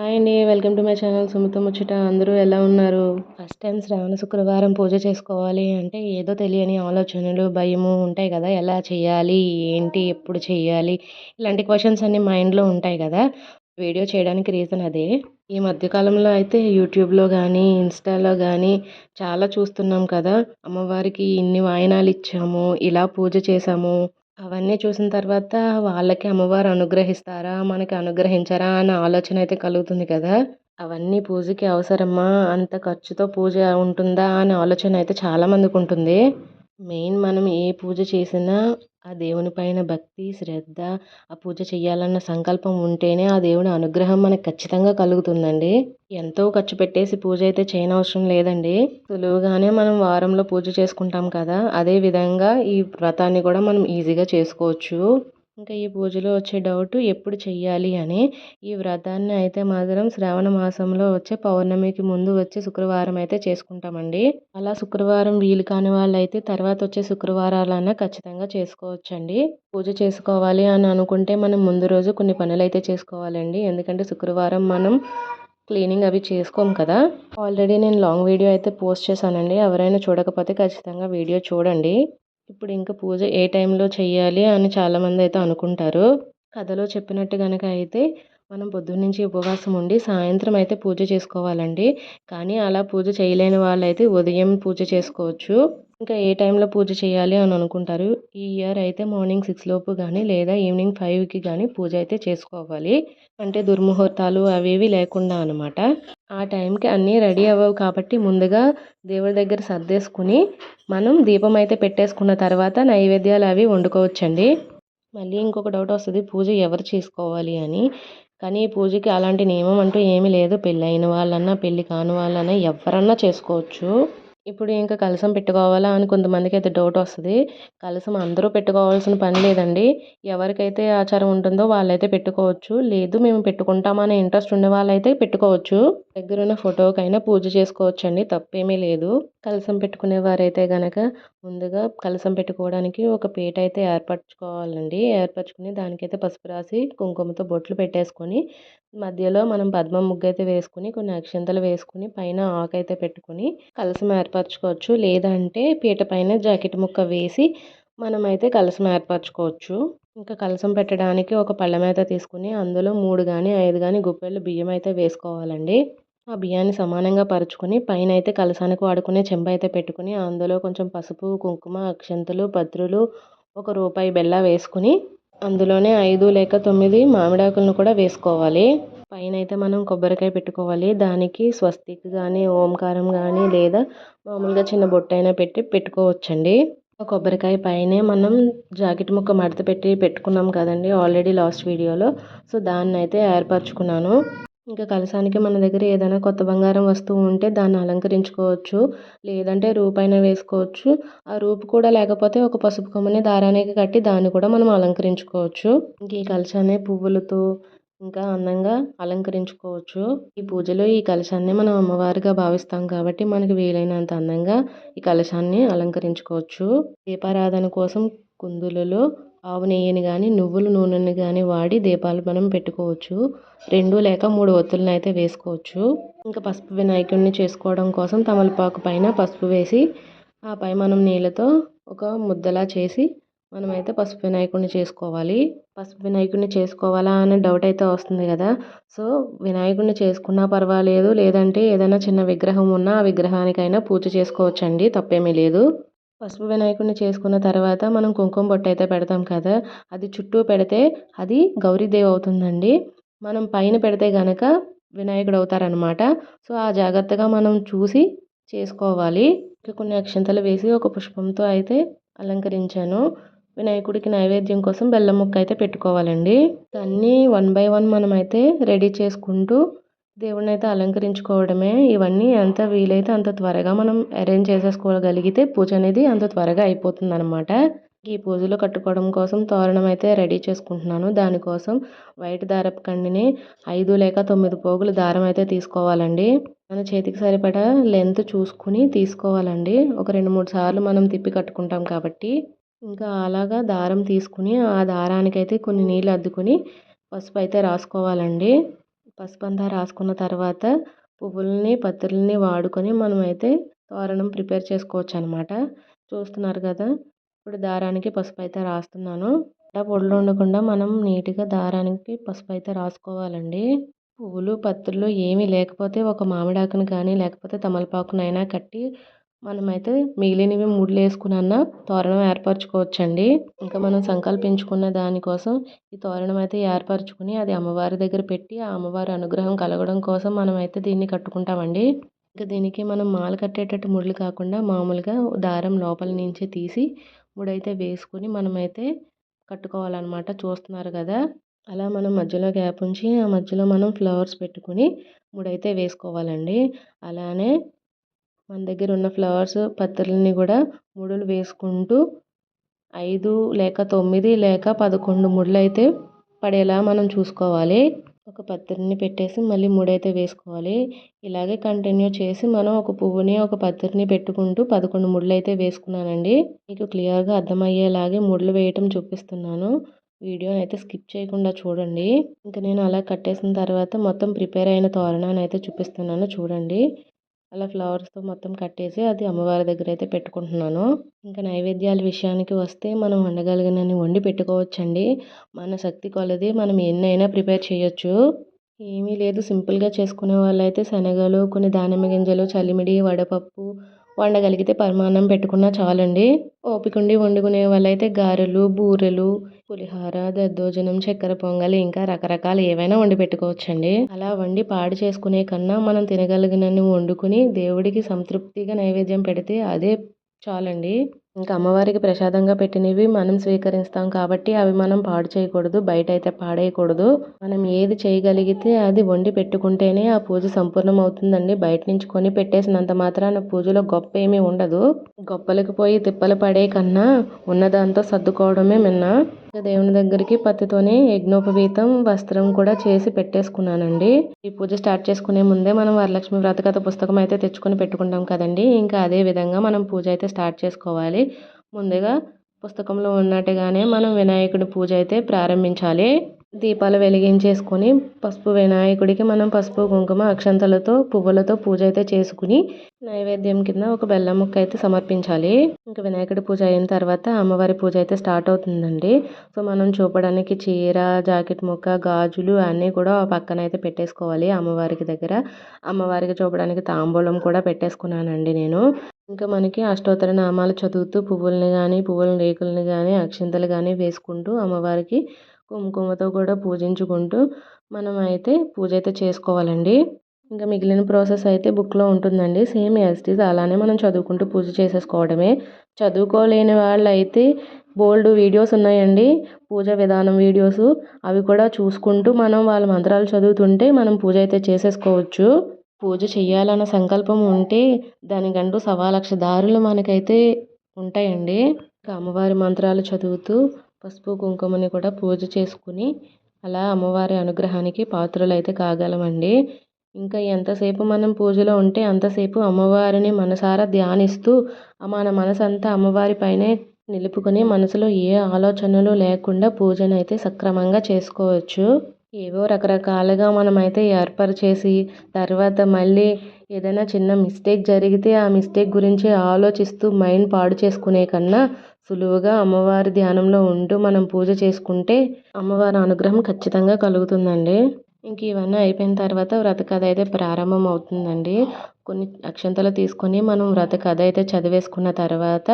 Hi అండి welcome to my channel Sumitha Muchchata. అందరూ ఎలా ఉన్నారు? ఫస్ట్ టైం శ్రావణ శుక్రవారం పూజ చేసుకోవాలి అంటే ఏదో తెలియని ఆలోచనలు భయము ఉంటాయి కదా. ఎలా చేయాలి? ఏంటి? ఎప్పుడు చేయాలి? ఇలాంటి క్వశ్చన్స్ అన్నీ మైండ్లో ఉంటాయి కదా. వీడియో చేయడానికి రీజన్ అదే. ఈ మధ్యకాలంలో అయితే యూట్యూబ్లో కానీ ఇన్స్టాలో కానీ చాలా చూస్తున్నాం కదా. అమ్మవారికి ఇన్ని వాయినాలు ఇచ్చాము ఇలా పూజ చేసాము అవన్నీ చూసిన తర్వాత వాళ్ళకి అమ్మవారు అనుగ్రహిస్తారా? మనకి అనుగ్రహించారా? అన్న ఆలోచన అయితే కలుగుతుంది కదా! అవన్నీ పూజకి అవసరమా? అంత ఖర్చుతో పూజ ఉంటుందా? అనే ఆలోచన అయితే చాలామందికి ఉంటుంది. మెయిన్ మనం ఏ పూజ చేసినా ఆ దేవుని పైన భక్తి శ్రద్ధ ఆ పూజ చేయాలన్న సంకల్పం ఉంటేనే ఆ దేవుని అనుగ్రహం మనకు ఖచ్చితంగా కలుగుతుందండి. ఎంతో ఖర్చు పెట్టేసి పూజ అయితే చేయనవసరం లేదండి. సులువుగానే మనం వారంలో పూజ చేసుకుంటాం కదా అదే విధంగా ఈ వ్రతాన్ని కూడా మనం ఈజీగా చేసుకోవచ్చు. ఇంకా ఈ పూజలో వచ్చే డౌట్ ఎప్పుడు చెయ్యాలి అని ఈ వ్రతాన్ని అయితే మాత్రం శ్రావణ మాసంలో వచ్చే పౌర్ణమికి ముందు వచ్చే శుక్రవారం అయితే చేసుకుంటామండి. అలా శుక్రవారం వీలు కాని వాళ్ళైతే తర్వాత వచ్చే శుక్రవారాలన్నా ఖచ్చితంగా చేసుకోవచ్చండి. పూజ చేసుకోవాలి అని అనుకుంటే మనం ముందు రోజు కొన్ని పనులు అయితే చేసుకోవాలండి. ఎందుకంటే శుక్రవారం మనం క్లీనింగ్ అవి చేసుకోం కదా. ఆల్రెడీ నేను లాంగ్ వీడియో అయితే పోస్ట్ చేశానండి. ఎవరైనా చూడకపోతే ఖచ్చితంగా వీడియో చూడండి. ఇప్పుడు ఇంకా పూజ ఏ టైంలో చెయ్యాలి అని చాలామంది అయితే అనుకుంటారు. కథలో చెప్పినట్టు కనుక అయితే మనం పొద్దున్నుంచి ఉపవాసం ఉండి సాయంత్రం అయితే పూజ చేసుకోవాలండి. కానీ అలా పూజ చేయలేని వాళ్ళైతే ఉదయం పూజ చేసుకోవచ్చు. ఇంకా ఏ టైంలో పూజ చేయాలి అని అనుకుంటారు. ఈ ఇయర్ అయితే మార్నింగ్ సిక్స్ లోపు కానీ లేదా ఈవినింగ్ ఫైవ్కి కానీ పూజ అయితే చేసుకోవాలి. అంటే దుర్ముహూర్తాలు అవి లేకుండా అనమాట ఆ టైంకి అన్నీ రెడీ అవ్వవు కాబట్టి ముందుగా దేవుడి దగ్గర సర్దేసుకుని మనం దీపం అయితే పెట్టేసుకున్న తర్వాత నైవేద్యాలు అవి వండుకోవచ్చండి. మళ్ళీ ఇంకొక డౌట్ వస్తుంది పూజ ఎవరు చేసుకోవాలి అని. కానీ ఈ పూజకి అలాంటి నియమం అంటూ ఏమీ లేదు. పెళ్ళైన వాళ్ళన్నా పెళ్ళి కాని వాళ్ళన్నా ఎవరన్నా చేసుకోవచ్చు. ఇప్పుడు ఇంకా కలసం పెట్టుకోవాలా అని కొంతమందికి అయితే డౌట్ వస్తుంది. కలసం అందరూ పెట్టుకోవాల్సిన పని లేదండి. ఎవరికైతే ఆచారం ఉంటుందో వాళ్ళైతే పెట్టుకోవచ్చు. లేదు మేము పెట్టుకుంటామనే ఇంట్రెస్ట్ ఉండే వాళ్ళైతే పెట్టుకోవచ్చు. దగ్గరున్న ఫోటోకైనా పూజ చేసుకోవచ్చు అండి తప్పేమీ లేదు. కలసం పెట్టుకునే వారైతే గనక ముందుగా కలసం పెట్టుకోవడానికి ఒక పీట అయితే ఏర్పరచుకోవాలండి. ఏర్పరచుకుని దానికైతే పసుపు రాసి కుంకుమతో బొట్లు పెట్టేసుకొని మధ్యలో మనం పద్మం ముగ్గు అయితే వేసుకుని కొన్ని అక్షంతలు వేసుకుని పైన ఆకు అయితే పెట్టుకుని కలసం ఏర్పరచుకోవచ్చు. లేదంటే పీట పైన జాకెట్ ముక్క వేసి మనమైతే కలసం ఏర్పరచుకోవచ్చు. ఇంకా కలసం పెట్టడానికి ఒక పళ్ళెం అయితే తీసుకుని అందులో మూడు కానీ ఐదు కానీ గుప్పెళ్ళు బియ్యం అయితే వేసుకోవాలండి. ఆ బియ్యాన్ని సమానంగా పరుచుకొని పైన అయితే కలసానికి వాడుకునే చెంబ అయితే పెట్టుకుని అందులో కొంచెం పసుపు కుంకుమ అక్షంతలు పత్రులు ఒక రూపాయి బెల్ల వేసుకుని అందులోనే ఐదు లేక తొమ్మిది మామిడాకులను కూడా వేసుకోవాలి. పైన అయితే మనం కొబ్బరికాయ పెట్టుకోవాలి. దానికి స్వస్తిక్ కానీ ఓంకారం కానీ లేదా మామూలుగా చిన్న బొట్టు అయినా పెట్టి పెట్టుకోవచ్చండి. కొబ్బరికాయ పైనే మనం జాకెట్ ముక్క మడత పెట్టి పెట్టుకున్నాం కదండి ఆల్రెడీ లాస్ట్ వీడియోలో. సో దాన్ని అయితే ఏర్పరచుకున్నాను. ఇంకా కలశానికి మన దగ్గర ఏదైనా కొత్త బంగారం వస్తువు ఉంటే దాన్ని అలంకరించుకోవచ్చు లేదంటే రూపైన వేసుకోవచ్చు. ఆ రూపు కూడా లేకపోతే ఒక పసుపు కొమ్మని దారానికి కట్టి దాన్ని కూడా మనం అలంకరించుకోవచ్చు. ఇంక ఈ కలశాన్ని పువ్వులతో ఇంకా అందంగా అలంకరించుకోవచ్చు. ఈ పూజలో ఈ కలశాన్ని మనం అమ్మవారిగా భావిస్తాం కాబట్టి మనకి వీలైనంత అందంగా ఈ కలశాన్ని అలంకరించుకోవచ్చు. దీపారాధన కోసం కుందులలో ఆవు నెయ్యిని కానీ నువ్వుల నూనెని కానీ వాడి దీపాలు మనం పెట్టుకోవచ్చు. రెండు లేక మూడు ఒత్తులను అయితే వేసుకోవచ్చు. ఇంకా పసుపు వినాయకుడిని చేసుకోవడం కోసం తమలపాకు పైన పసుపు వేసి ఆపై మనం నీళ్ళతో ఒక ముద్దలా చేసి మనమైతే పసుపు వినాయకుడిని చేసుకోవాలి. పసుపు వినాయకుడిని చేసుకోవాలా అనే డౌట్ అయితే వస్తుంది కదా. సో వినాయకుడిని చేసుకున్నా పర్వాలేదు లేదంటే ఏదైనా చిన్న విగ్రహం ఉన్నా ఆ విగ్రహానికైనా పూజ చేసుకోవచ్చండి తప్పేమీ లేదు. పసుపు వినాయకుడిని చేసుకున్న తర్వాత మనం కుంకుమ బొట్టు అయితే పెడతాం కదా అది చుట్టూ పెడితే అది గౌరీదేవి అవుతుందండి. మనం పైన పెడితే కనుక వినాయకుడు అవుతారనమాట సో ఆ జాగ్రత్తగా మనం చూసి చేసుకోవాలి. కొన్ని అక్షంతలు వేసి ఒక పుష్పంతో అయితే అలంకరించాను. వినాయకుడికి నైవేద్యం కోసం బెల్లం ముక్క అయితే పెట్టుకోవాలండి. అన్నీ వన్ బై వన్ మనం అయితే రెడీ చేసుకుంటూ దేవుడిని అయితే అలంకరించుకోవడమే. ఇవన్నీ ఎంత వీలైతే అంత త్వరగా మనం అరేంజ్ చేసేసుకోగలిగితే పూజ అనేది అంత త్వరగా అయిపోతుంది అనమాట ఈ పూజలో కట్టుకోవడం కోసం తోరణం అయితే రెడీ చేసుకుంటున్నాను. దానికోసం వైట్ దారపు కండిని ఐదు లేక తొమ్మిది పోగులు దారం అయితే తీసుకోవాలండి. మన చేతికి సరిపడా లెంత్ చూసుకుని తీసుకోవాలండి. ఒక రెండు మూడు సార్లు మనం తిప్పి కట్టుకుంటాం కాబట్టి. ఇంకా అలాగా దారం తీసుకుని ఆ దారానికైతే కొన్ని నీళ్ళు అద్దుకొని పసుపు అయితే రాసుకోవాలండి. పసుపంతా రాసుకున్న తర్వాత పువ్వుల్ని పత్రులని వాడుకొని మనమైతే తోరణం ప్రిపేర్ చేసుకోవచ్చు అనమాట చూస్తున్నారు కదా! ఇప్పుడు దారానికి పసుపు అయితే రాస్తున్నాను. అలా పొడులు ఉండకుండా మనం నీట్గా దారానికి పసుపు అయితే రాసుకోవాలండి. పువ్వులు పత్రులు ఏమీ లేకపోతే ఒక మామిడాకును కానీ లేకపోతే తమలపాకునైనా కట్టి మనమైతే మిగిలినవి ముడ్లు వేసుకున్న తోరణం ఏర్పరచుకోవచ్చండి. ఇంకా మనం సంకల్పించుకున్న దానికోసం ఈ తోరణం అయితే ఏర్పరచుకుని అది అమ్మవారి దగ్గర పెట్టి ఆ అమ్మవారి అనుగ్రహం కలగడం కోసం మనం అయితే దీన్ని కట్టుకుంటామండి. ఇంకా దీనికి మనం మాల కట్టేటట్టు ముడ్లు కాకుండా మామూలుగా దారం లోపల నుంచి తీసి ముడైతే వేసుకుని మనమైతే కట్టుకోవాలన్నమాట. చూస్తున్నారు కదా? అలా మనం మధ్యలో గ్యాప్ ఉంచి ఆ మధ్యలో మనం ఫ్లవర్స్ పెట్టుకుని ముడైతే వేసుకోవాలండి. అలానే మన దగ్గర ఉన్న ఫ్లవర్స్ పత్రులని కూడా ముడులు వేసుకుంటూ ఐదు లేక తొమ్మిది లేక పదకొండు ముడులు అయితే పడేలా మనం చూసుకోవాలి. ఒక పత్రిని పెట్టేసి మళ్ళీ ముడైతే వేసుకోవాలి. ఇలాగే కంటిన్యూ చేసి మనం ఒక పువ్వుని ఒక పత్రిని పెట్టుకుంటూ పదకొండు ముడులు అయితే వేసుకున్నానండి. మీకు క్లియర్గా అర్థమయ్యేలాగే ముడులు వేయటం చూపిస్తున్నాను. వీడియోని అయితే స్కిప్ చేయకుండా చూడండి. ఇంకా నేను అలా కట్టేసిన తర్వాత మొత్తం ప్రిపేర్ అయిన తోరణాన్ని అయితే చూపిస్తున్నాను. చూడండి. అలా ఫ్లవర్స్తో మొత్తం కట్టేసి అది అమ్మవారి దగ్గర అయితే పెట్టుకుంటున్నాను. ఇంకా నైవేద్యాల విషయానికి వస్తే మనం వండగలిగినన్ని వండి పెట్టుకోవచ్చండి. మన శక్తి కొలది మనం ఎన్నైనా ప్రిపేర్ చేయొచ్చు. ఏమీ లేదు సింపుల్గా చేసుకునే వాళ్ళైతే శనగలు కొన్ని దానిమ్మ గింజలు చలిమిడి వడపప్పు వండగలిగితే పరమాన్నం పెట్టుకున్నా చాలండి. ఓపిక ఉండి వండుకునే వాళ్ళైతే గారెలు బూరెలు పులిహోర దద్దోజనం చక్కెర పొంగలి ఇంకా రకరకాలు ఏవైనా వండి పెట్టుకోవచ్చండి. అలా వండి పాడు చేసుకునే కన్నా మనం తినగలిగినన్ని వండుకుని దేవుడికి సంతృప్తిగా నైవేద్యం పెడితే అదే చాలండి. ఇంకా అమ్మవారికి ప్రసాదంగా పెట్టినవి మనం స్వీకరిస్తాం కాబట్టి అవి మనం పాడు చేయకూడదు బయట అయితే పాడేయకూడదు. మనం ఏది చేయగలిగితే అది వండి పెట్టుకుంటేనే ఆ పూజ సంపూర్ణం అవుతుందండి బయట నుంచి కొని పెట్టేసినంత మాత్రాన పూజలో గొప్ప ఏమీ ఉండదు. గొప్పలకు పోయి తిప్పలు పడే కన్నా ఉన్నదాంతో సర్దుకోవడమే మిన్న దేవుని దగ్గరికి పత్తితోనే యజ్ఞోపవీతం వస్త్రం కూడా చేసి పెట్టేసుకున్నానండి. ఈ పూజ స్టార్ట్ చేసుకునే ముందే మనం వరలక్ష్మి వ్రతకథ పుస్తకం అయితే తెచ్చుకొని పెట్టుకుంటాం కదండి. ఇంకా అదే విధంగా మనం పూజ అయితే స్టార్ట్ చేసుకోవాలి. ముందుగా పుస్తకంలో ఉన్నట్టుగానే మనం వినాయకుడి పూజ అయితే ప్రారంభించాలి. దీపాలు వెలిగించేసుకొని పసుపు వినాయకుడికి మనం పసుపు కుంకుమ అక్షంతలతో పువ్వులతో పూజ అయితే చేసుకుని నైవేద్యం కింద ఒక బెల్లం ముక్క అయితే సమర్పించాలి. ఇంకా వినాయకుడి పూజ అయిన తర్వాత అమ్మవారి పూజ అయితే స్టార్ట్ అవుతుందండి. సో మనం చూపడానికి చీర జాకెట్ ముక్క గాజులు అన్నీ కూడా పక్కన అయితే పెట్టేసుకోవాలి అమ్మవారికి దగ్గర. అమ్మవారికి చూపడానికి తాంబూలం కూడా పెట్టేసుకున్నానండి నేను. ఇంకా మనకి అష్టోత్తర నామాలు చదువుతూ పువ్వుల్ని కానీ పువ్వుల రేకుల్ని కానీ అక్షింతలు కానీ వేసుకుంటూ అమ్మవారికి కుంకుమతో కూడా పూజించుకుంటూ మనం అయితే పూజ అయితే చేసుకోవాలండి. ఇంకా మిగిలిన ప్రాసెస్ అయితే బుక్లో ఉంటుందండి. సేమ్ యాజ్ అలానే మనం చదువుకుంటూ పూజ చేసేసుకోవడమే. చదువుకోలేని వాళ్ళు అయితే బోల్డ్ వీడియోస్ ఉన్నాయండి. పూజ విధానం వీడియోస్. అవి కూడా చూసుకుంటూ మనం వాళ్ళ మంత్రాలు చదువుతుంటే మనం పూజ అయితే చేసేసుకోవచ్చు. పూజ చేయాలన్న సంకల్పం ఉంటే దానికంటూ సవాలక్ష దారులు మనకైతే ఉంటాయండి. అమ్మవారి మంత్రాలు చదువుతూ పసుపు కుంకుమని కూడా పూజ చేసుకుని అలా అమ్మవారి అనుగ్రహానికి పాత్రలైతే కాగలమండి. ఇంకా ఎంతసేపు మనం పూజలో ఉంటే అంతసేపు అమ్మవారిని మనసారా ధ్యానిస్తూ మన మనసంతా అమ్మవారి పైనే నిలుపుకొని మనసులో ఏ ఆలోచనలు లేకుండా పూజను అయితే సక్రమంగా చేసుకోవచ్చు. ఏవో రకరకాలుగా మనమైతే ఏర్పాటు చేసి తర్వాత మళ్ళీ ఏదైనా చిన్న మిస్టేక్ జరిగితే ఆ మిస్టేక్ గురించి ఆలోచిస్తూ మైండ్ పాడు చేసుకునే కన్నా సులువుగా అమ్మవారి ధ్యానంలో ఉంటూ మనం పూజ చేసుకుంటే అమ్మవారి అనుగ్రహం ఖచ్చితంగా కలుగుతుందండి. ఇంక ఇవన్నీ అయిపోయిన తర్వాత వ్రత కథ అయితే ప్రారంభం అవుతుందండి కొన్ని అక్షంతలు తీసుకొని మనం వ్రత కథ అయితే చదివేసుకున్న తర్వాత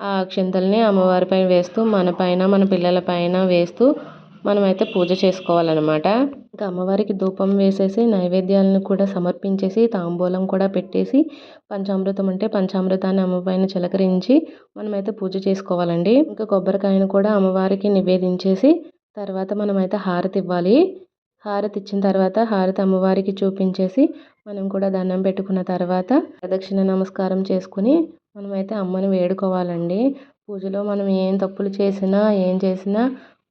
ఆ అక్షంతల్ని అమ్మవారి పైన వేస్తూ మన పైన మన పిల్లల పైన వేస్తూ మనమైతే పూజ చేసుకోవాలన్నమాట. ఇంకా అమ్మవారికి ధూపం వేసేసి నైవేద్యాలను కూడా సమర్పించేసి తాంబూలం కూడా పెట్టేసి పంచామృతం అంటే పంచామృతాన్ని అమ్మపైన చిలకరించి మనమైతే పూజ చేసుకోవాలండి. ఇంకా కొబ్బరికాయను కూడా అమ్మవారికి నివేదించేసి తర్వాత మనమైతే హారతి ఇవ్వాలి. హారతి ఇచ్చిన తర్వాత హారతి అమ్మవారికి చూపించేసి మనం కూడా దండం పెట్టుకున్న తర్వాత ప్రదక్షిణ నమస్కారం చేసుకుని మనమైతే అమ్మని వేడుకోవాలండి. పూజలో మనం ఏం తప్పులు చేసినా ఏం చేసినా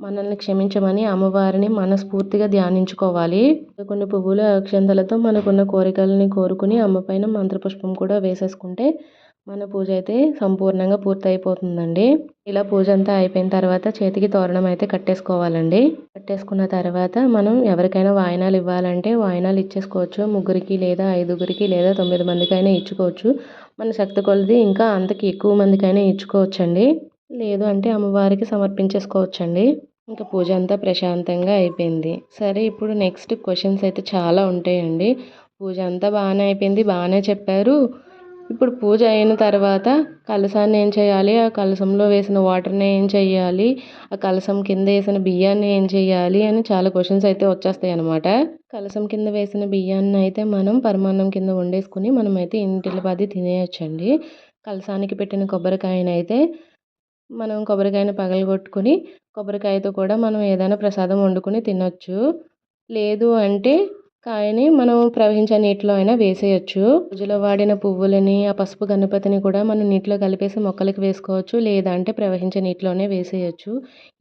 మనల్ని క్షమించమని అమ్మవారిని మనస్ఫూర్తిగా ధ్యానించుకోవాలి. కొన్ని పువ్వుల అక్షంతలతో మనకున్న కోరికలని కోరుకుని అమ్మ పైన మంత్రపుష్పం కూడా వేసేసుకుంటే మన పూజ అయితే సంపూర్ణంగా పూర్తయిపోతుందండి. ఇలా పూజ అంతా అయిపోయిన తర్వాత చేతికి తోరణం అయితే కట్టేసుకోవాలండి. కట్టేసుకున్న తర్వాత మనం ఎవరికైనా వాయినాలు ఇవ్వాలంటే వాయినాలు ఇచ్చేసుకోవచ్చు. ముగ్గురికి లేదా ఐదుగురికి లేదా తొమ్మిది మందికైనా ఇచ్చుకోవచ్చు. మన శక్తి కొలది ఇంకా అంతకి ఎక్కువ మందికైనా ఇచ్చుకోవచ్చండి. లేదు అంటే అమ్మవారికి సమర్పించేసుకోవచ్చండి. ఇంకా పూజ అంతా ప్రశాంతంగా అయిపోయింది. సరే ఇప్పుడు నెక్స్ట్ క్వశ్చన్స్ అయితే చాలా ఉంటాయండి. పూజ అంతా బాగానే అయిపోయింది బాగానే చెప్పారు. ఇప్పుడు పూజ అయిన తర్వాత కలశాన్ని ఏం చేయాలి? ఆ కలశంలో వేసిన వాటర్ని ఏం చేయాలి? ఆ కలశం కింద వేసిన బియ్యాన్ని ఏం చేయాలి? అని చాలా క్వశ్చన్స్ అయితే వచ్చేస్తాయి అనమాట కలశం కింద వేసిన బియ్యాన్ని అయితే మనం పరమాన్నం కింద వండేసుకుని మనమైతే ఇంటిల్లిపాది తినేయచ్చండి. కలశానికి పెట్టిన కొబ్బరికాయనైతే మనం కొబ్బరికాయను పగలగొట్టుకుని కొబ్బరికాయతో కూడా మనం ఏదైనా ప్రసాదం వండుకొని తినొచ్చు. లేదు అంటే కాయని మనం ప్రవహించే నీటిలో అయినా వేసేయచ్చు. పూజలో వాడిన పువ్వులని ఆ పసుపు గణపతిని కూడా మనం నీటిలో కలిపేసి మొక్కలకి వేసుకోవచ్చు. లేదంటే ప్రవహించే నీటిలోనే వేసేయచ్చు.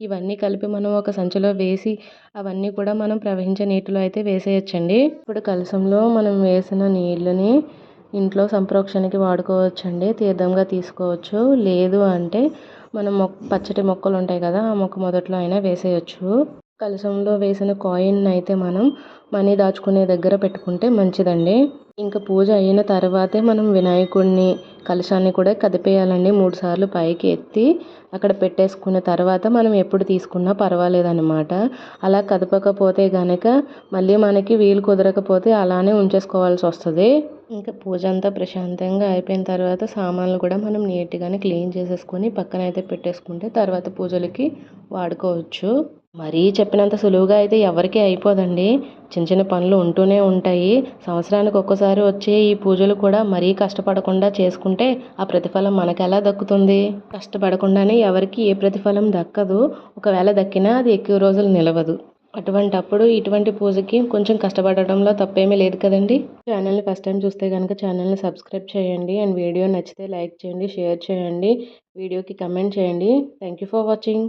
ఇవన్నీ కలిపి మనం ఒక సంచిలో వేసి అవన్నీ కూడా మనం ప్రవహించే నీటిలో అయితే వేసేయచ్చండి. ఇప్పుడు కలసంలో మనం వేసిన నీళ్ళని ఇంట్లో సంప్రోక్షణకి వాడుకోవచ్చండి. తీర్థంగా తీసుకోవచ్చు. లేదు అంటే మనం మొక్క పచ్చటి మొక్కలు ఉంటాయి కదా ఆ మొక్క మొదట్లో అయినా వేసేయచ్చు. కలశంలో వేసిన కాయిన్ అయితే మనం మనీ దాచుకునే దగ్గర పెట్టుకుంటే మంచిదండి. ఇంకా పూజ అయిన తర్వాతే మనం వినాయకుడిని కలశాన్ని కూడా కదిపేయాలండి. మూడు సార్లు పైకి ఎత్తి అక్కడ పెట్టేసుకున్న తర్వాత మనం ఎప్పుడు తీసుకున్నా పర్వాలేదన్నమాట. అలా కదపకపోతే కనుక మళ్ళీ మనకి వీలు కుదరకపోతే అలానే ఉంచేసుకోవాల్సి వస్తుంది. ఇంకా పూజ అంతా ప్రశాంతంగా అయిపోయిన తర్వాత సామాన్లు కూడా మనం నీట్గానే క్లీన్ చేసేసుకొని పక్కన అయితే పెట్టేసుకుంటే తర్వాత పూజలకి వాడుకోవచ్చు. మరీ చెప్పినంత సులువుగా అయితే ఎవరికీ అయిపోదండి. చిన్న చిన్న పనులు ఉంటూనే ఉంటాయి. సంవత్సరానికి ఒక్కసారి వచ్చే ఈ పూజలు కూడా మరీ కష్టపడకుండా చేసుకుంటే ఆ ప్రతిఫలం మనకు ఎలా దక్కుతుంది? కష్టపడకుండానే ఎవరికి ఏ ప్రతిఫలం దక్కదు. ఒకవేళ దక్కినా అది ఎక్కువ రోజులు నిలవదు. అటువంటప్పుడు ఇటువంటి పూజకి కొంచెం కష్టపడటంలో తప్పేమీ లేదు కదండి. ఛానల్ని ఫస్ట్ టైం చూస్తే కనుక ఛానల్ని సబ్స్క్రైబ్ చేయండి. అండ్ వీడియో నచ్చితే లైక్ చేయండి షేర్ చేయండి. వీడియోకి కమెంట్ చేయండి. Thank you for watching.